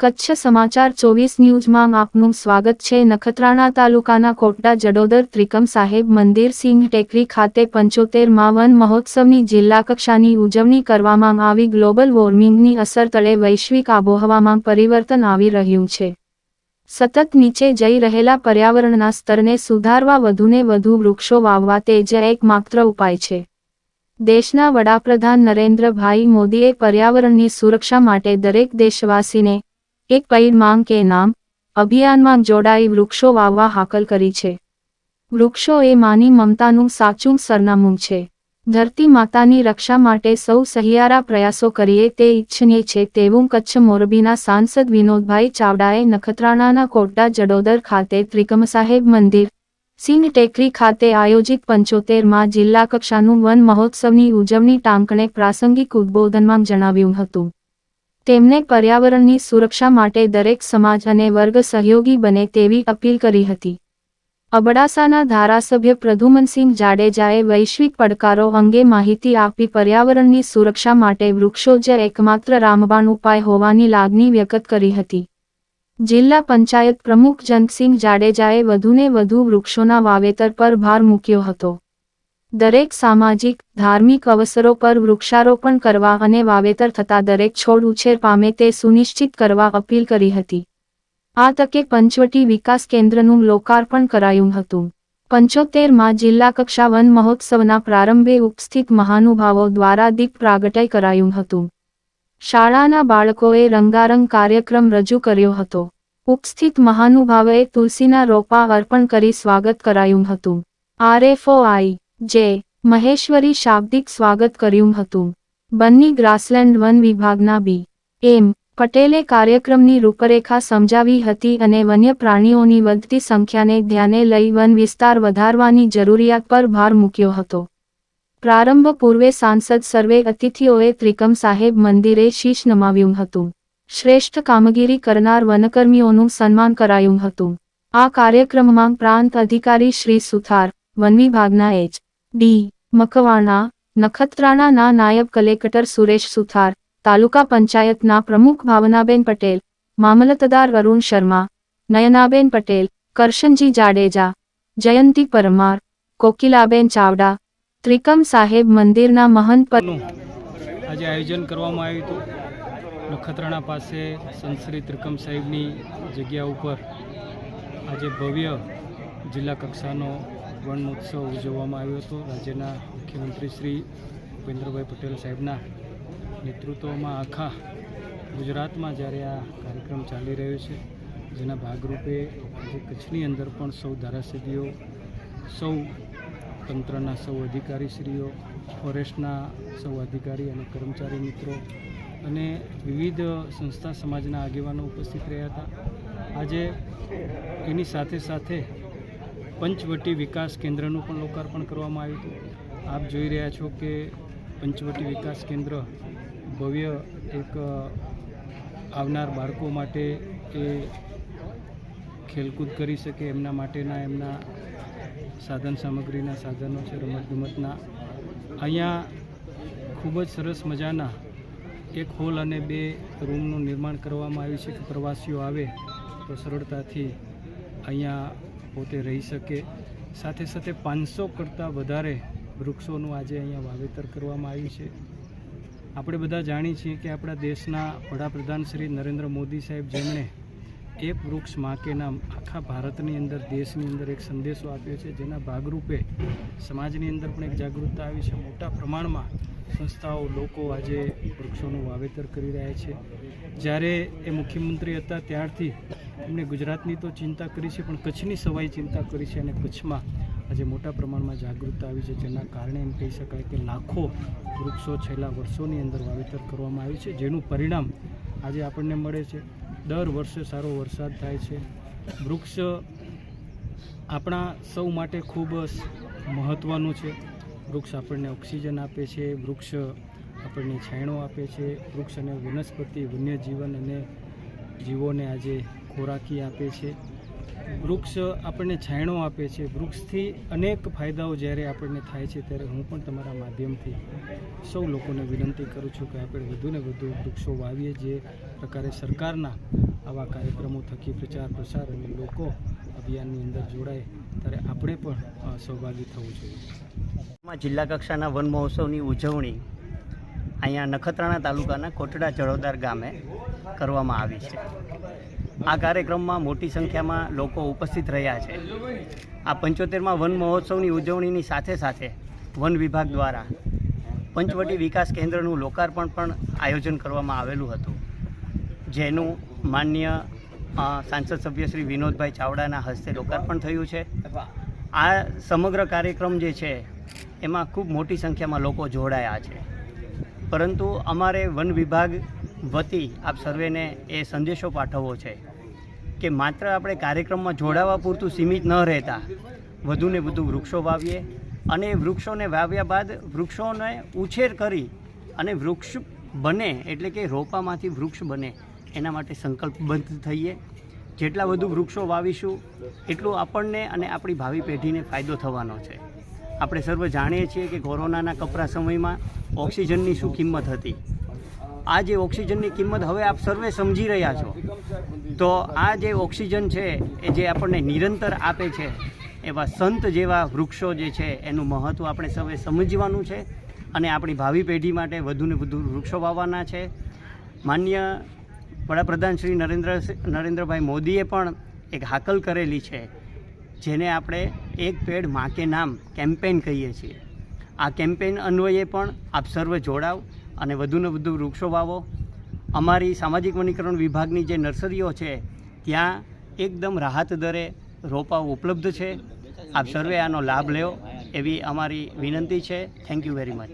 કચ્છ સમાચાર ચોવીસ ન્યૂઝમાં આપનું સ્વાગત છે. નખત્રાણા તાલુકાના કોટડા જડોદર ત્રિકમ સાહેબ મંદિર સિંહ ટેકરી ખાતે પંચોતેરમાં વન મહોત્સવની જિલ્લા કક્ષાની ઉજવણી કરવામાં આવી. ગ્લોબલ વોર્મિંગની અસર તળે વૈશ્વિક આબોહવામાં પરિવર્તન આવી રહ્યું છે. સતત નીચે જઈ રહેલા પર્યાવરણના સ્તરને સુધારવા વધુને વધુ વૃક્ષો વાવવા તે જ એકમાત્ર ઉપાય છે. દેશના વડાપ્રધાન નરેન્દ્રભાઈ મોદીએ પર્યાવરણની સુરક્ષા માટે દરેક દેશવાસીને એક પેડ માંગ કે નામ, અભિયાનમાં જોડાઈ વૃક્ષો વાવવા હાકલ કરી છે. વૃક્ષો એ માની મમતાનું સાચું સરનામું છે. ધરતી માતાની રક્ષા માટે સૌ સહિયારા પ્રયાસો કરીએ તે ઇચ્છનીય છે તેવું કચ્છ મોરબીના સાંસદ વિનોદભાઈ ચાવડાએ નખત્રાણાના કોટડા જડોદર ખાતે ત્રિકમ સાહેબ મંદિર, સિંહ ટેકરી ખાતે આયોજિત પંચોતેરમાં જિલ્લા કક્ષાનું વન મહોત્સવની ઉજવણી ટાંકણે પ્રાસંગિક ઉદ્બોધનમાં જણાવ્યું હતું. તેમણે પર્યાવરણની સુરક્ષા માટે દરેક સમાજ અને વર્ગ સહયોગી બને તેવી અપીલ કરી હતી. અબડાસાના ધારાસભ્ય પ્રધુમનસિંહ જાડેજાએ વૈશ્વિક પડકારો અંગે માહિતી આપી પર્યાવરણની સુરક્ષા માટે વૃક્ષો જ એકમાત્ર રામબાણ ઉપાય હોવાની લાગણી વ્યક્ત કરી હતી. જિલ્લા પંચાયત પ્રમુખ જંતસિંહ જાડેજાએ વધુને વધુ વૃક્ષોના વાવેતર પર ભાર મૂક્યો હતો. દરેક સામાજિક, ધાર્મિક અવસરો પર વૃક્ષારોપણ કરવા અને વાવેતર થતા દરેક છોડ ઉછેર પામે તે સુનિશ્ચિત કરવા અપીલ કરી હતી. આ તકે પંચવટી વિકાસ કેન્દ્રનું લોકાર્પણ કરાયું હતું. પંચોતેરમાં જિલ્લા કક્ષા વન મહોત્સવના પ્રારંભે ઉપસ્થિત મહાનુભાવો દ્વારા દીપ પ્રાગટય કરાયું હતું. શાળાના બાળકોએ રંગારંગ કાર્યક્રમ રજૂ કર્યો હતો. ઉપસ્થિત મહાનુભાવોએ તુલસીના રોપા અર્પણ કરી સ્વાગત કરાયું હતું. આરએફઓઆઈ જે મહેશ્વરી શાબ્દિક સ્વાગત કર્યું હતું. બન્ની ગ્રાસલેન્ડ વન વિભાગના બી. એમ. પટેલે કાર્યક્રમની રૂપરેખા સમજાવી હતી અને વન્ય પ્રાણીઓની વધતી સંખ્યાને ધ્યાને લઈ વન વિસ્તાર વધારવાની જરૂરિયાત પર ભાર મૂક્યો હતો. પ્રારંભ પૂર્વે સાંસદ સર્વે અતિથિઓએ ત્રિકમ સાહેબ મંદિરે શીશ નમાવ્યું હતું. શ્રેષ્ઠ કામગીરી કરનાર વનકર્મીઓનું સન્માન કરાયું હતું. આ કાર્યક્રમમાં પ્રાંત અધિકારી શ્રી સુથાર, વન વિભાગના એચ. ડી. મકવાણા નખત્રાણાના નાયબ કલેક્ટર સુરેશ સુથાર, તાલુકા પંચાયતના પ્રમુખ ભાવનાબેન પટેલ, મામલતદાર વરુણ શર્મા, નયનાબેન પટેલ, કરશનજી જાડેજા, જયંતી પરમાર, કોકિલાબેન ચાવડા, ત્રિકમ સાહેબ મંદિરના મહંત પર આજે આયોજન કરવામાં આવ્યું હતું. નખત્રાણા પાસે સંશ્રી ત્રિકમ સાહેબની જગ્યા ઉપર આજે ભવ્ય જિલ્લા કક્ષાનો વન મહોત્સવ ઉજવવામાં આવ્યો હતો. રાજ્યના મુખ્યમંત્રી શ્રી ભૂપેન્દ્રભાઈ પટેલ સાહેબના નેતૃત્વમાં આખા ગુજરાતમાં જ્યારે આ કાર્યક્રમ ચાલી રહ્યો છે, જેના ભાગરૂપે આજે કચ્છની અંદર પણ સૌ ધારાસભ્યો, સૌ તંત્રના સૌ અધિકારીશ્રીઓ, ફોરેસ્ટના સૌ અધિકારી અને કર્મચારી મિત્રો અને વિવિધ સંસ્થા સમાજના આગેવાનો ઉપસ્થિત રહ્યા હતા. આજે એની સાથે સાથે પંચવટી વિકાસ કેન્દ્રનું પણ લોકાર્પણ કરવામાં આવ્યું હતું. આપ જોઈ રહ્યા છો કે પંચવટી વિકાસ કેન્દ્ર ભવ્ય એક આવનાર બાળકો માટે એ ખેલકૂદ કરી શકે, એમના માટેના એમના સાધન સામગ્રીના સાધનો છે, રમતગમતના. અહીંયા ખૂબ જ સરસ મજાના એક હોલ અને બે રૂમનું નિર્માણ કરવામાં આવ્યું છે કે પ્રવાસીઓ આવે તો સરળતાથી અહીંયા પોતે રહી શકે. સાથે સાથે પાંચસો કરતાં વધારે વૃક્ષોનું આજે અહીંયા વાવેતર કરવામાં આવ્યું છે. આપણે બધા જાણીએ છીએ કે આપણા દેશના વડાપ્રધાન શ્રી નરેન્દ્ર મોદી સાહેબ જેમણે એક વૃક્ષ માકેના આખા ભારતની અંદર, દેશની અંદર એક સંદેશો આપ્યો છે, જેના ભાગરૂપે સમાજની અંદર પણ એક જાગૃતતા આવી છે. મોટા પ્રમાણમાં સંસ્થાઓ, લોકો આજે વૃક્ષોનું વાવેતર કરી રહ્યા છે. જ્યારે એ મુખ્યમંત્રી હતા ત્યારથી એમણે ગુજરાતની તો ચિંતા કરી છે, પણ કચ્છની સવાઈ ચિંતા કરી છે અને કચ્છમાં આજે મોટા પ્રમાણમાં જાગૃતતા આવી છે, જેના કારણે એમ કહી શકાય કે લાખો વૃક્ષો છેલ્લા વર્ષોની અંદર વાવેતર કરવામાં આવ્યું છે, જેનું પરિણામ આજે આપણને મળે છે. દર વર્ષે સારો વરસાદ થાય છે. વૃક્ષ આપણા સૌ માટે ખૂબ મહત્ત્વનું છે. વૃક્ષ આપણને ઓક્સિજન આપે છે, વૃક્ષ આપણને છાંયડો આપે છે, વૃક્ષ અને વનસ્પતિ, વન્યજીવન અને જીવોને આજે ખોરાકી આપે છે. વૃક્ષ આપણને છાયણો આપે છે. વૃક્ષથી અનેક ફાયદાઓ જ્યારે આપણને થાય છે ત્યારે હું પણ તમારા માધ્યમથી સૌ લોકોને વિનંતી કરું છું કે આપણે વધુને વધુ વૃક્ષો વાવીએ જે પ્રકારે સરકારના આવા કાર્યક્રમો, થકી પ્રચાર, પ્રસાર અને લોકો અભિયાનની અંદર જોડાય ત્યારે આપણે પણ સહભાગી થવું જોઈએ. જિલ્લા કક્ષાના વન મહોત્સવની ઉજવણી અહીંયા નખત્રાણા તાલુકાના કોટડા જળોદાર ગામે કરવામાં આવી છે. આ કાર્યક્રમમાં મોટી સંખ્યામાં લોકો ઉપસ્થિત રહ્યા છે. આ પંચોતેરમાં વન મહોત્સવની ઉજવણીની સાથે સાથે વન વિભાગ દ્વારા પંચવટી વિકાસ કેન્દ્રનું લોકાર્પણ પણ આયોજન કરવામાં આવેલું હતું. જેનું માન્ય સાંસદ સભ્ય શ્રી વિનોદભાઈ ચાવડાના હસ્તે લોકાર્પણ થયું છે. આ સમગ્ર કાર્યક્રમ જે છે, એમાં ખૂબ મોટી સંખ્યામાં લોકો જોડાયા છે. પરંતુ અમારે વન વિભાગ વતી આપ સર્વેને એ સંદેશો પાઠવવો છે. કે માત્ર આપણે કાર્યક્રમમાં જોડાવા પૂરતું સીમિત ન રહેતા, વધુને વધુ વૃક્ષો વાવીએ અને વૃક્ષોને વાવ્યા બાદ વૃક્ષોને ઉછેર કરી અને વૃક્ષ બને એટલે કે રોપામાંથી વૃક્ષ બને, એના માટે સંકલ્પબદ્ધ થઈએ. જેટલા વધુ વૃક્ષો વાવીશું, એટલું આપણને અને આપણી ભાવિ પેઢીને ફાયદો થવાનો છે. આપણે સર્વ જાણીએ છીએ કે કોરોનાના કપરા સમયમાં ઓક્સિજનની શું કિંમત હતી. આ જે ઓક્સિજનની કિંમત હવે આપ સર્વે સમજી રહ્યા છો. તો આ જે ઓક્સિજન છે, એ જે આપણને નિરંતર આપે છે, એવા સંત જેવા વૃક્ષો જે છે, એનું મહત્ત્વ આપણે સૌએ સમજવાનું છે અને આપણી ભાવિ પેઢી માટે વધુને વધુ વૃક્ષો વાવવાના છે. માન્ય વડાપ્રધાન શ્રી નરેન્દ્ર નરેન્દ્રભાઈ મોદીએ પણ એક હાકલ કરેલી છે, જેને આપણે એક પેડ માકે નામ કેમ્પેન કહીએ છીએ. આ કેમ્પેન અન્વયે પણ આપ સર્વ જોડાવ. અને વધુને વધુ વૃક્ષો વાવો. અમારી સામાજિક વનીકરણ વિભાગની જે નર્સરીઓ છે, ત્યાં એકદમ રાહત દરે રોપાઓ ઉપલબ્ધ છે. આપ સર્વે આનો લાભ લેવો એવી અમારી વિનંતી છે. Thank you very much